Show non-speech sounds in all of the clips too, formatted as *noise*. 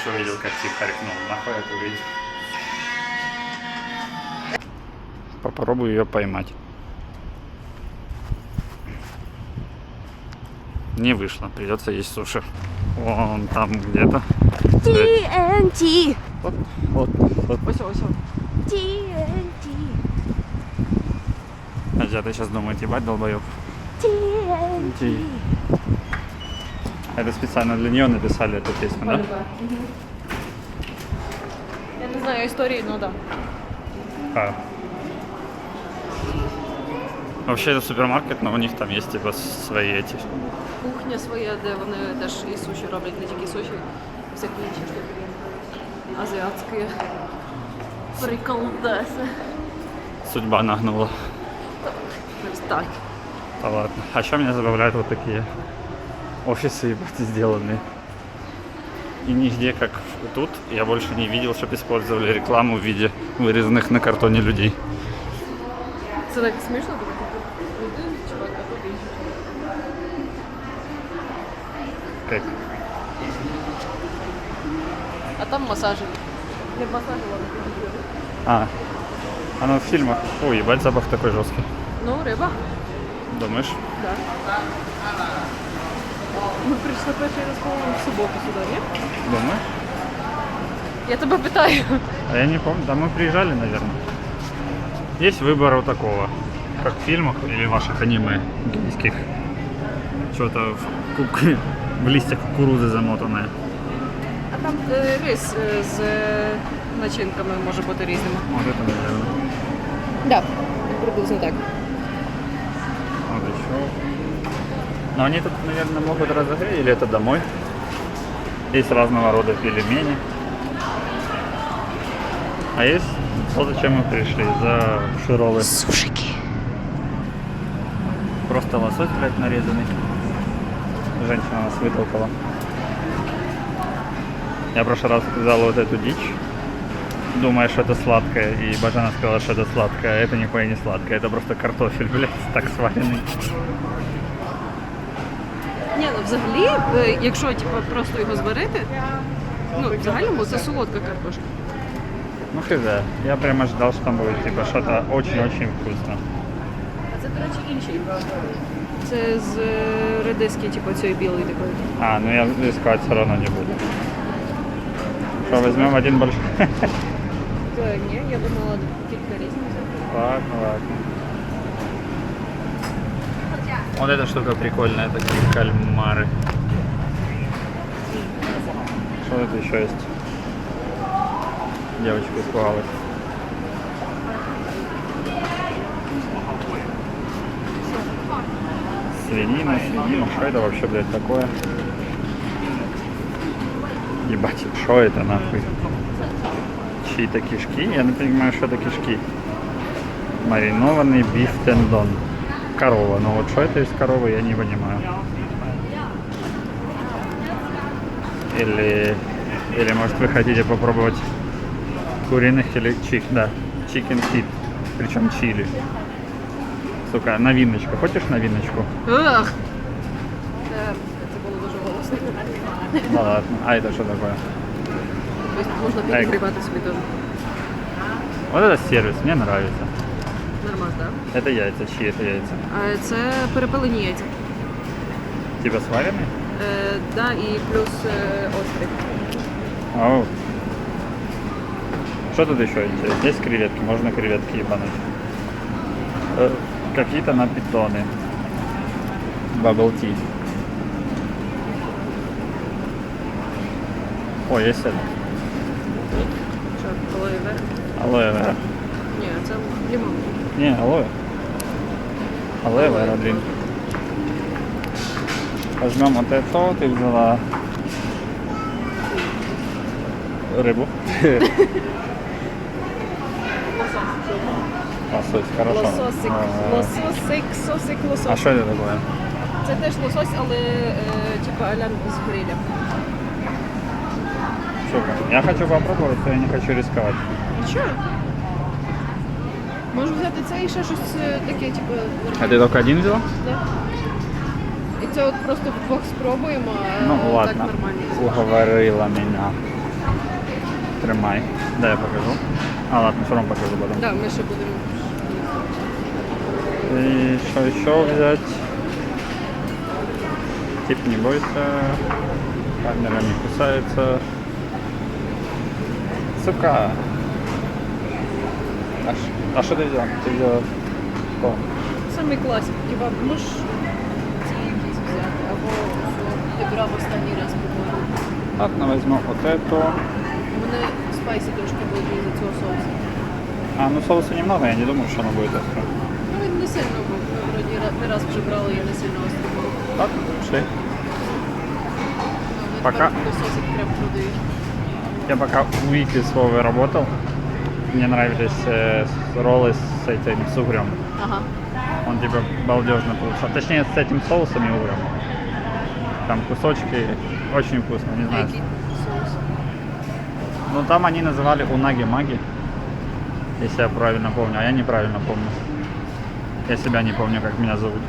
что увидел, как тип харкнул. Нахуй это увидел. Попробую ее поймать. Не вышло, придется есть суши. Вон там где-то. TNT. Вот, вот, вот. Ось, ось. TNT. Хотя ты сейчас думаешь, ебать, долбоеб. TNT. Это специально для нее написали эту песню, да? Я не знаю історії, ну да. А. Вообще это супермаркет, но у них там есть типа свои эти. Кухня своя, де вони теж і суші роблять, не тільки суші, всякі інші штуки. Азіатські. Приколдеси. Судьба нагнула. Так. Да ладно. А что меня забавляют вот такие офисы ебать, сделанные. И нигде, как тут, я больше не видел, чтобы использовали рекламу в виде вырезанных на картоне людей. Це так смішно, тому що один чувак, а тут інший чувак. Как? А там масажі. Не масажі, ладно, педикюри. А, оно в фильмах. Ой, ебать, запах такой жесткий. Ну, риба. Думаешь? Да. Ми прийшли перший раз, по-моєму, в суботу сюди, ні? Думаешь? Я тебе питаю. А я не помню. Да мы приезжали, наверное. Есть выбор вот такого, как в фильмах или ваших аниме гейских. Что-то в, кук- *laughs* в листьях кукурузы замотанное. А там е, рис е, з е, начинками може бути різними. Вот это, наверное. Так, приблизно так. Вот еще. Но они тут, наверное, могут разогреть, или это домой. Есть разного рода пельмени. А есть то, зачем мы пришли, за шировы. Сушики. Просто лосось, блядь, нарезанный. Женщина нас вытолкала. Я в прошлый раз взял вот эту дичь, думая, что это сладкое, и Бажана сказала, что это сладкое, а это нихуя не сладкое, это просто картофель, блядь, так сваренный. Ні, ну взагалі, е, якщо типу, просто його зварити, ну, в загальному це солодка картошка. Ну хз, я прямо ждал, что там будет типа что-то очень-очень вкусно. А це, до речі, інший. Це з е, редиски, типу, цієї білої такої. А, ну я искать все равно не буду. Что, возьмем один большой? *laughs* Так, ні, я думала кілька різних. Ладно, ладно. Вот эта штука прикольная, такие кальмары. Что тут еще есть? Девочка испугалась. Свинина, свинина. Что это вообще, блядь, такое? Ебать, что это нахуй? Чьи-то кишки? Я не понимаю, что это кишки. Маринованный биф тендон Корова. Но вот что это из коровы, я не понимаю. Или, или может вы хотите попробовать куриных или чик, да, chicken feet, причем чили. Сука, новиночка. Хочешь новиночку? Ах! Е, Це було дуже голосно. Ну ладно. А это что такое? Тобто можна Ай. підігрівати собі теж. Вот это сервис, мне нравится. Нормас, так? Это яйца, чьи это яйца? А це перепелені яйця. Типа сваренные? Е, да, і плюс е, острий. Ау. Что тут еще интересно? Есть креветки, можно креветки ебануть. Э, какие-то на питоны. Bubble tea. О, есть это. Що, алоє вера? Алоэ вера. Ні, це лимон. Не, алоэ. Алоэ вера, блин. Возьмем вот это. Ты взяла рыбу. *laughs* Лосось, хорошо. Лососик, А, лососик, сосик, А лососик. что это такое? Це теж лосось, але е, типу алян з гриля. Сука. Я хочу попробовать, но я не хочу рисковать. Нічого. Можу взяти це і ще щось е, таке, типу, А ты только один взяла? да? І це от просто вдвох спробуємо, а Ну так ладно. нормально. Уговорила меня. Тримай. Дай я покажу. А, ладно, все равно покажу потом. Да, ми ще будемо. И что еще взять? Тип не бойся. Камера не кусается. Сука. А, ш- а что ты взял? Ты взял что? Самий класик. Типа, можеш ці якісь взяти, або що ти брав останній раз, по-моєму. Ладно, возьму вот эту. У мене спайсі трошки буде із цього соусу. А, ну соуса немного, я не думаю, что оно будет остро. Ну він не сильно був. Ми вроді ра- не раз вже брали і не сильно острий був. Ладно, пошли. Ну, вони Пока. тепер Лососик прям продають. Я пока у Вики с Вовой работал. мне нравились э, роллы с этим, с угрем. Ага. Он типа балдежно получался. Точнее, с этим соусом и угрем. Там кусочки очень вкусно, не А знаю. соус? Ну там они называли унаги-маги, если я правильно помню, а я неправильно помню. Я себя не помню, как меня зовут.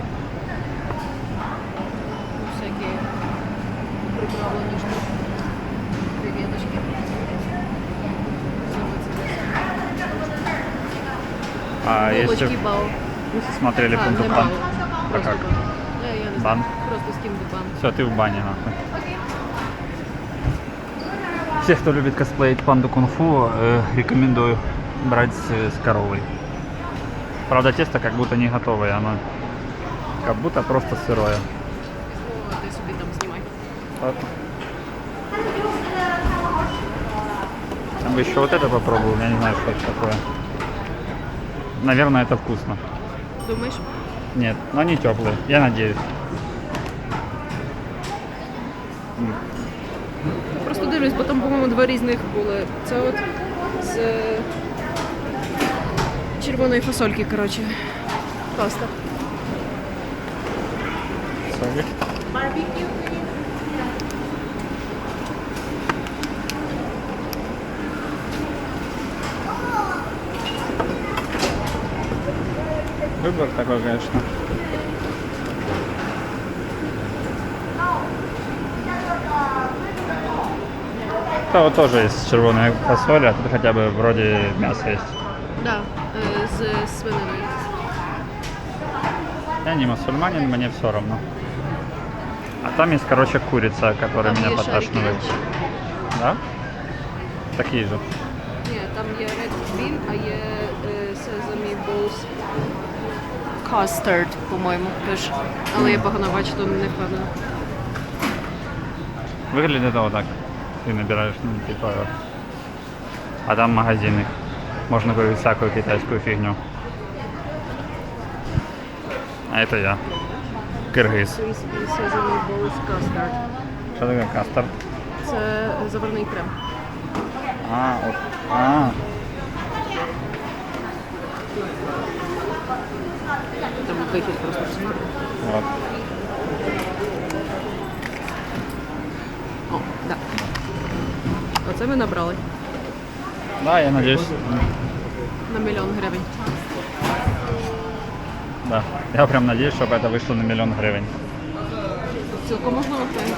А если Булочки бау. смотрели А, Пункту не Пан, бау. то Просто как? бау. Я, я не Бан? знаю. Просто з ким бан. Все, ты в бане нахуй. Все, кто любит косплеить панду кунг-фу, э, рекомендую брать с, с коровой. Правда, тесто как будто не готовое, оно как будто просто сырое. Візьму, ти собі там знімай. Ладно. Я бы еще вот это попробовал, я не знаю, что это такое. Наверное, это вкусно. Думаєш? Нет, но они теплые, я надеюсь. М, Просто дивлюсь, бо там, по-моєму, два різних були. Це от з е, червоної фасольки, коротше. Паста. Sorry. Выбор такой, конечно. Да, вот тоже есть червоная фасоль, а тут хотя бы вроде мясо есть. Да, е, з свининою. Я не мусульманин, мне все равно. А там есть, короче, курица, которая Там меня є шарики подташнивает. інші. Да? Такие же. Ні, там є Red Bean, а є е, Sesame Balls Custard, по-моєму, теж. Але я погано бачу, то не впевнена. Выглядит это вот так. Ты набираешь, ну, типа... А там магазины. Можно купить всякую китайскую фигню. А это я. Кыргыз. Sesame Balls Custard. Что такое кастард? Це заварний крем. А, вот. А, Там вихід просто. вот. О, да. Оце ми набрали Да, я надеюсь. на мільйон гривень. Да. Я прям надеюсь, чтобы это вышло на миллион гривен. Цілком можливо це.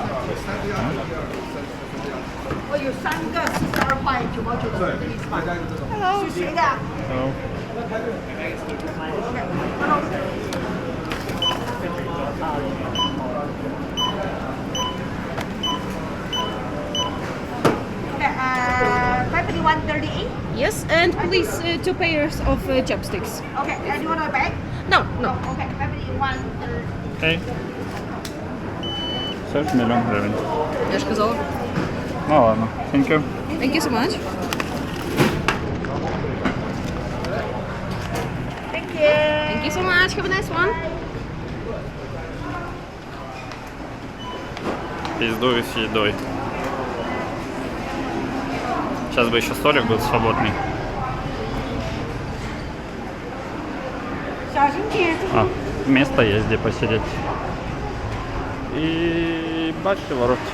So, Okay, uh, 5138. Yes, and please uh, two pairs of uh, chopsticks. Okay, uh, do you want a bag? No, no. Oh, okay, 5138. окей. Все ж миллион гривен. Я ж казала. Ну ладно. Thank you. Thank you so much. Thank you. Thank you so much. Have a nice one. пиздуюсь едой. Сейчас бы еще столик был свободный. А, место есть где посидеть. И бачите, воровки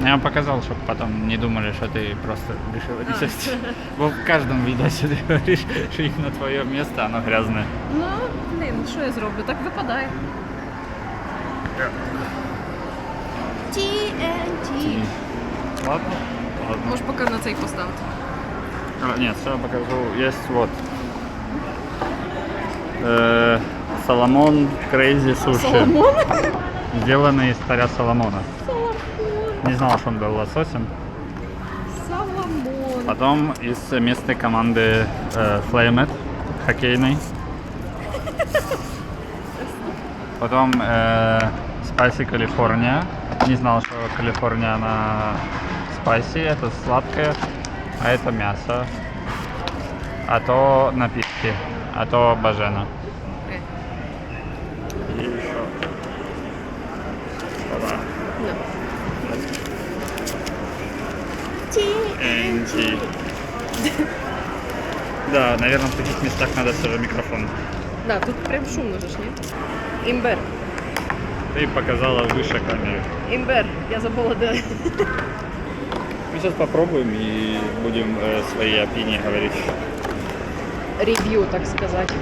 Я вам показал, чтобы потом не думали, что ты просто решила ресесть. *laughs* Во в каждом видосе *laughs* ты говоришь, что именно твое место, оно грязное. Ну, блін, що я зроблю? Так випадає. TNT. Ладно? Ладно. Можеш поки на цей поставити. А, Нет, что я покажу. Есть вот. Э, Соломон Крейзи Суши. Соломон? Сделанный из царя Соломона. Соломон. Не знал, что он был лососем. Соломон. Потом из местной команды э, Flamed, хоккейной. Потом э, Spicy California. Не знал, что Калифорния она spicy, это сладкое, а это мясо. А то напитки, а то бажена. И еще. Ну. NT. Да, наверное, в таких местах надо все же микрофон. Да, тут прям шумно же ж, ні? Імбер. Ты показала выше камеры. Імбер. Я забула, де. Мы сейчас попробуем и будем э, свои опинии говорить. Рев'ю, так сказати.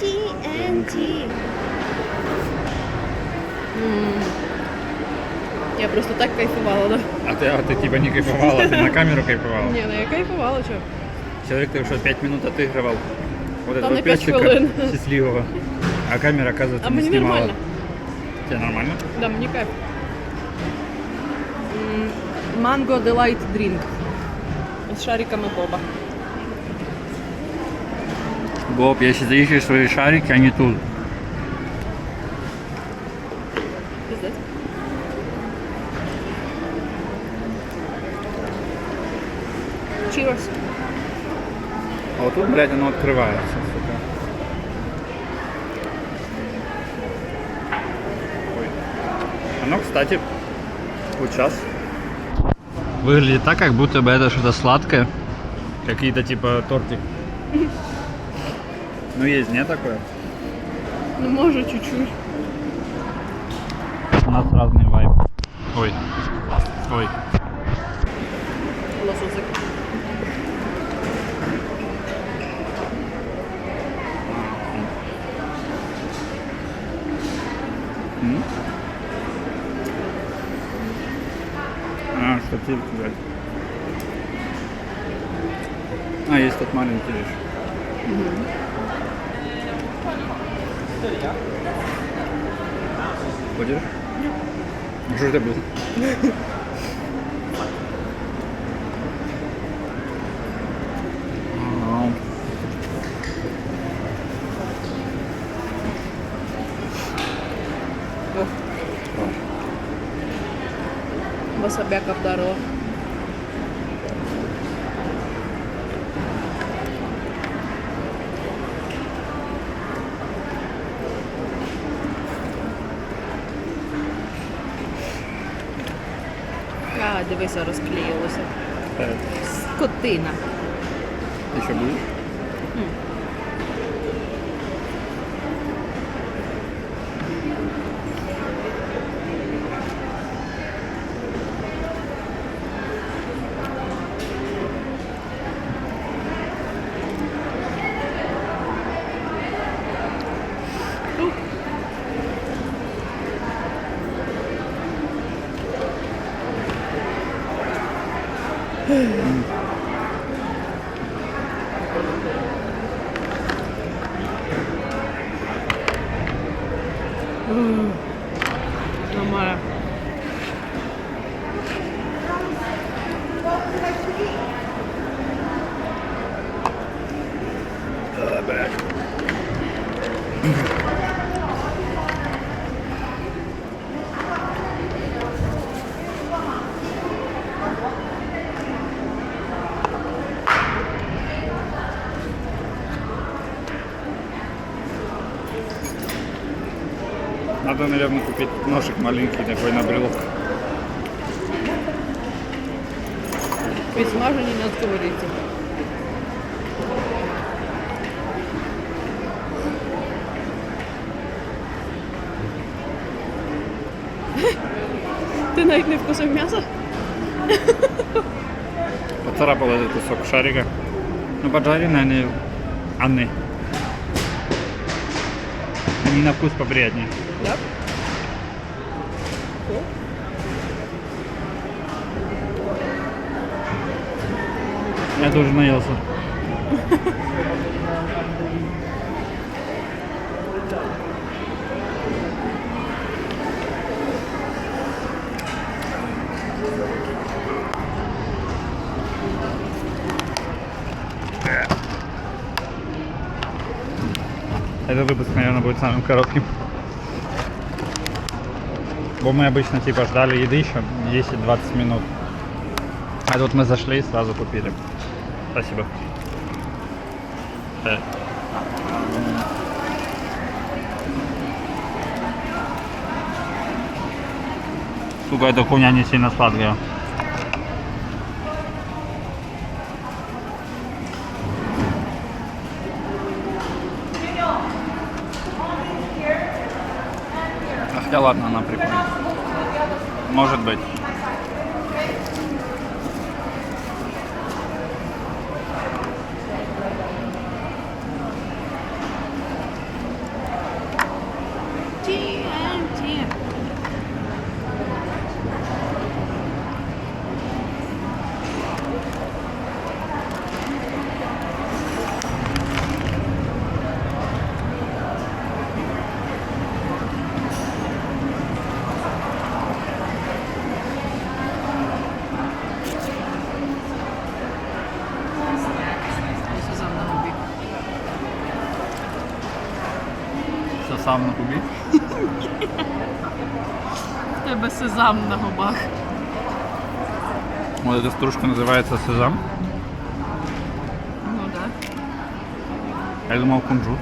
TNT. М. Я просто так кайфувала, да? А ты, а ты типа не кайфовала, ты на *laughs* камеру кайфовала. Ні, ну я кайфувала, чого? Человек ты уже 5 минут отыгрывал. Вот Там этого на пять песика *laughs* хвилин. счастливого. А камера, оказывается, А не мені снимала. нормально. Тебе нормально? Да, мені кайф. М, Mango Delight Drink. З шариками Боба. Боб, если ты ищешь свои шарики, они тут. Cheers. А вот тут, блядь, оно открывается, сука. Ой. Оно, кстати, вот сейчас. Выглядит так, как будто бы это что-то сладкое. Какие-то типа тортик. Ну есть, не такое? Ну, може, чуть-чуть. У нас разный вайб. Ой. Ой. Лососик. М? Штатив взять. А, есть тот маленький лишь. Будешь? Что это было? Ага. Васабяка вдарила. А, дивися, розклеїлося. Так. Скотина. Еще будешь? Нормально. Ooh. наверное, купить ножик маленький такой на брелок. Ведь можно не отговорить. *laughs* Ти навіть не вкусив м'ясо? *laughs* Поцарапала этот кусок шарика. Ну, поджаренные они, они. Они на вкус поприятнее. Да? Я тоже наелся. Этот выпуск, наверное, будет самым коротким. Бо мы обычно типа ждали еды еще 10-20 минут. А тут мы зашли и сразу купили. Спасибо. Э. Сука, эта хуйня не сильно сладкая. Хотя ладно, она прикольная. Может быть. TNT. Сезам на губі. Все сам на кубі. В тебе сезам на губах. Вот эта стружка называется сезам. Ну. Да. Я думал кунжут.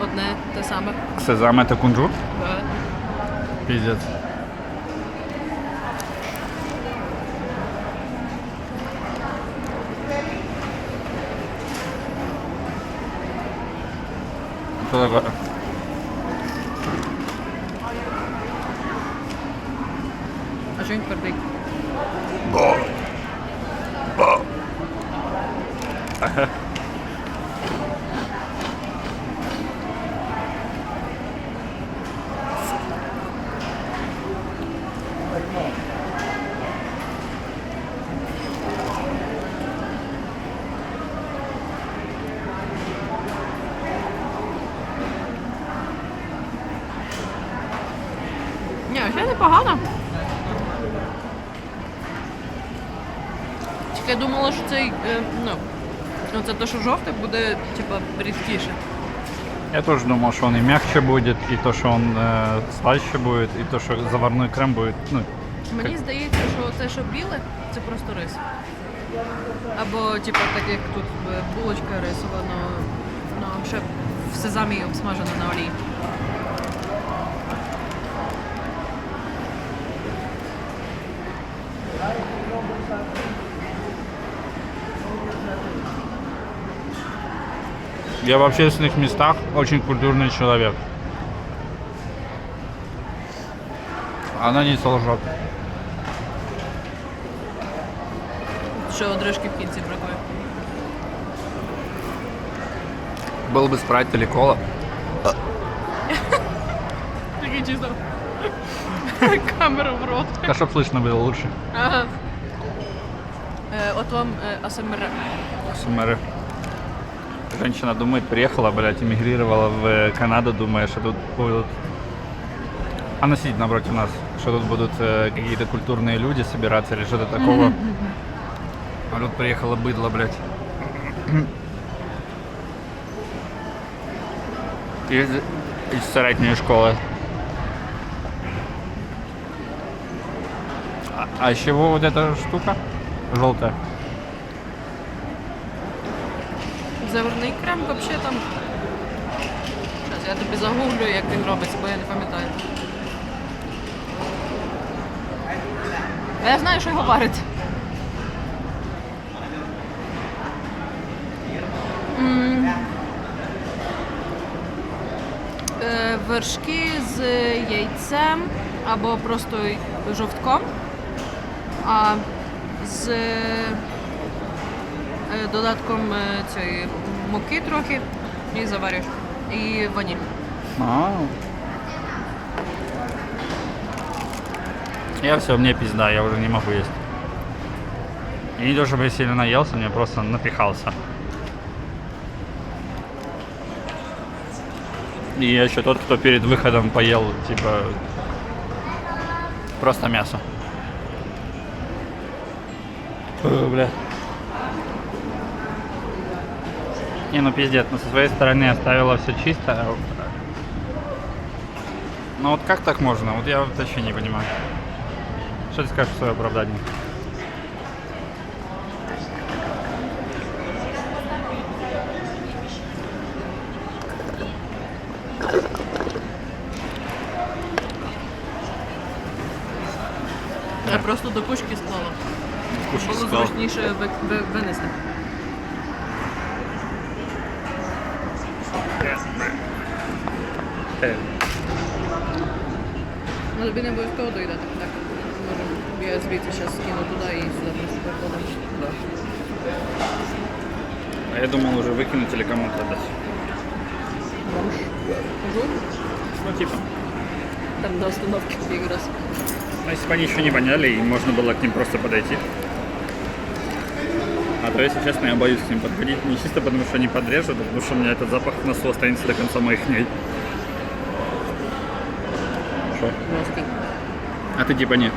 Одне те саме. Сезам это кунжут? Да. Пиздец. Что такое? А що він ну, це те, що жовте, буде, типа, рідкіше. Я тоже думал, что он и мягче будет, и то, что он э, слаще будет, и то, что заварной крем будет. Ну, Мені здається, що те, що біле, це просто рис. Або, типа, так як тут е, булочка рисова, но, но ще в сезамі обсмажена на олії. я в общественных местах очень культурный человек. Она не солжет. Ще одрижки в кінці бракує. Был бы спрайт или кола. Такий чисто. Камера в рот. Да, чтоб слышно было лучше. Ага. Е, от вам е, АСМР. СМР. Женщина думает, приехала, блядь, эмигрировала в э, Канаду, думая, что тут будут... Она сидит напротив нас, что тут будут э, какие-то культурные люди собираться или что-то такого. А тут приехала быдло, блядь. Из, из средней школы. А, а из чего вот эта штука? Желтая. Заварний крем взагалі там. Зараз я тобі загуглю, як він робиться, бо я не пам'ятаю. Я знаю, що його варить. Е, Вершки з яйцем, або просто жовтком, а з додатком е, цієї муки трохи і заварюєш. І ваніль. А. Я все, мне пизда, я уже не могу есть. И не то, чтобы я сильно наелся, мне просто напихался. И я еще тот, кто перед выходом поел, типа, просто мясо. О, бля. Не, ну пиздец, но со своей стороны оставила все чисто. Ну вот как так можно? Вот я вот вообще не понимаю. Что ты скажешь в свое оправдание? Я просто до кучки склала. Було зручніше ви- ви- винести. Ну, тобі не обов'язково доїдати. Так, можемо. Я звідси зараз скину туди і сюди просто перекладемо. А я думал уже выкинуть или кому-то отдать. Жук, Ну типа. там на остановці якраз. Ну, если бы они еще не воняли, и можно было к ним просто подойти. А то, если честно, я боюсь к ним подходить. Не чисто потому, что они подрежут, а потому что у меня этот запах в носу останется до конца моих дней. Носки. А ты типа не?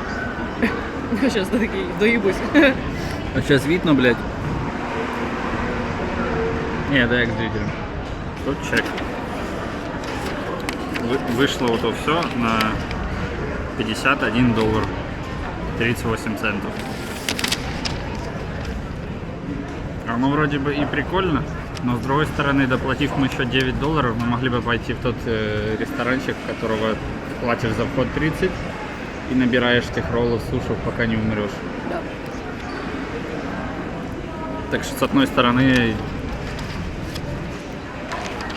Зараз такий доїбусь. А сейчас видно, блядь? Не, да я к зрителям. Тут чек. Вы- вышло вот то все на 51 доллар 38 центов. Оно вроде бы и прикольно, но с другой стороны, доплатив мы еще 9 долларов, мы могли бы пойти в тот э, ресторанчик, которого платишь за вход 30 и набираешь тех роллов, сушев, пока не умрешь. Да. Так что с одной стороны,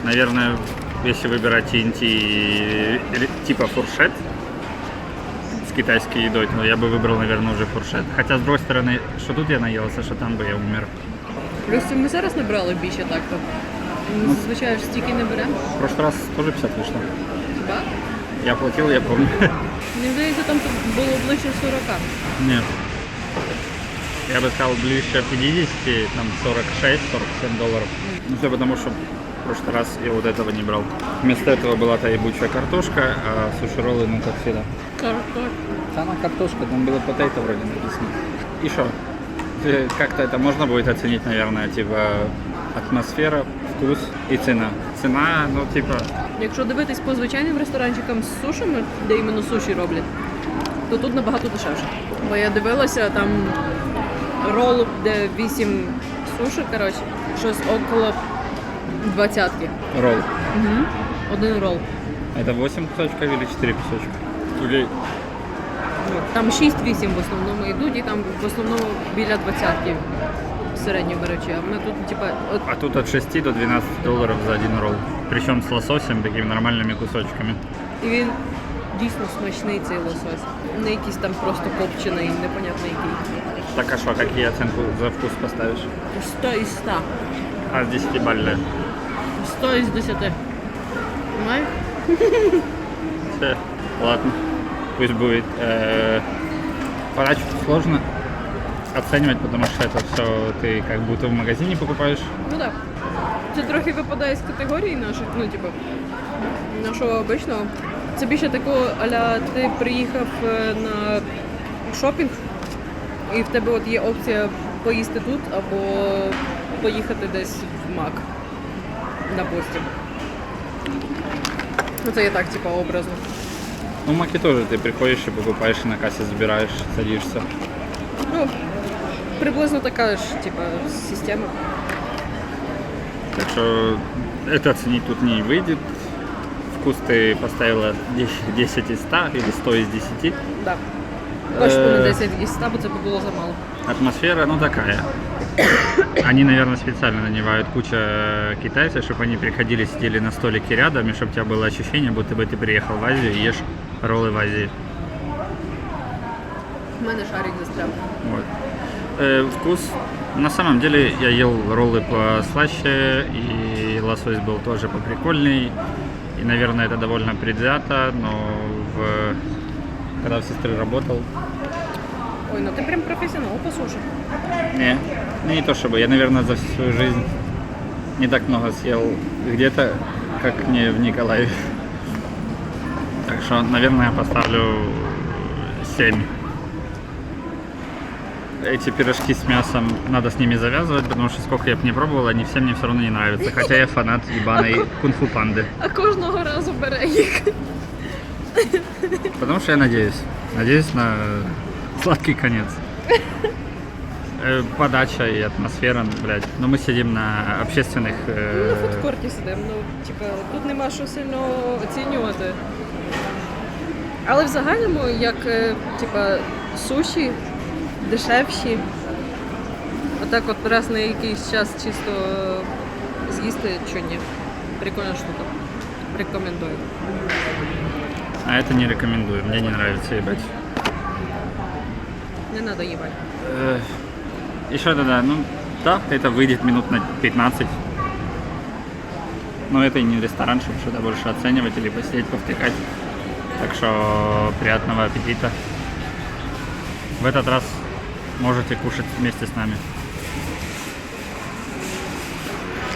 наверное, если выбирать TNT типа фуршет с китайской едой, то я бы выбрал, наверное, уже фуршет. Хотя с другой стороны, что тут я наелся, что там бы я умер. Плюс ми зараз не брали більше так-то. Зазвичай ж стільки не беремо. В прошлый раз тоже 50 вышло. Так? Я платил, я помню. Мені здається, там було ближче 40. Нет. Я бы сказал ближе 50, там 46-47 долларов. Ну все потому, что в прошлый раз я вот этого не брал. Вместо этого была та ебучая картошка, а суши-роллы, ну как всегда. Картош. Там картошка, там было потейто вроде написано. И что? Как-то это можно будет оценить, наверное, типа атмосфера, вкус и цена. Цена, ну типа, Якщо дивитись по звичайним ресторанчикам з сушами, де іменно суші роблять, то тут набагато дешевше. Бо я дивилася, там рол, де 8 суші, коротше, щось около двадцятки. ролл. Угу. Один рол. Это 8 кусочков или 4 кусочка? Или Там 6-8 в основному йдуть, і там в основному біля двадцятки середньо беручи. А ми тут, типа, от А тут от 6 до 12 долларов за один ролл. Причем с лососем, такими нормальными кусочками. і він дійсно смачний цей лосось. Не якийсь там просто копчений, непонятно який. Так а что, какие оценку за вкус поставишь? 100 із 100. А с 10 бальная. 100 із 10. Понимаєш? Всё, Ладно, пусть будет. Э, Подачу сложно оценивать, потому что это все ты как будто в магазине покупаешь. Ну так. Це трохи випадає з категорії наших, ну, типу, нашого обичного. Це більше такого, аля ти приїхав е, на шопінг, і в тебе от є опція поїсти тут або поїхати десь в Мак на пості. Ну це я так, типу, образно. Ну, в Маке тоже ты приходишь и покупаешь, и на кассе забираешь, садишься. Приблизно така ж, типу, система. Так что это оценить тут не выйдет. Вкус ты поставила 10, 10 из 100 или 100 из 10. Да. Точно не Е. 10 із 100, бо це б було замало. Атмосфера, ну такая. *coughs* Они, наверное, специально нанимают куча китайцев, чтобы они приходили, сидели на столике рядом, и чтобы у тебя было ощущение, будто бы ты приехал в Азию и ешь роллы в Азии. У мене шарик застряв. Вот. Э, вкус. На самом деле я ел роллы послаще, и лосось был тоже поприкольней. И, наверное, это довольно предвзято, но в... когда в сестры работал, Ой, ну ти прям професіонал по суші. не, ну, не то чтобы, я, наверное, за всю свою жизнь не так много съел где-то, как не в Николаеве. Так что, наверное, я поставлю 7 Эти пирожки с мясом, надо с ними завязывать, потому что сколько я бы не пробовал, они всем мне все равно не нравятся. Хотя я фанат ебаной кунг-фу панды. А кожного разу бере їх. Потому что я надеюсь. Надеюсь на сладкий конец. Э, Подача и атмосфера, блядь. Но мы сидим на общественных... э, На фудкорті сидимо. Ну, типа, тут нема що сильно оцінювати. Але в загальному, як е, типа, суші дешевші. Отак от раз на якийсь час чисто з'їсти, що ні. Прикольна штука. Рекомендую. А это не рекомендую, мне не нравится ебать. Не треба їбати. Э, Еще тогда, ну да, это выйдет минут на 15. Но это и не ресторан, чтобы что-то больше оценивать или посидеть, повтыкать. Так что приятного аппетита. В этот раз можете кушать вместе с нами.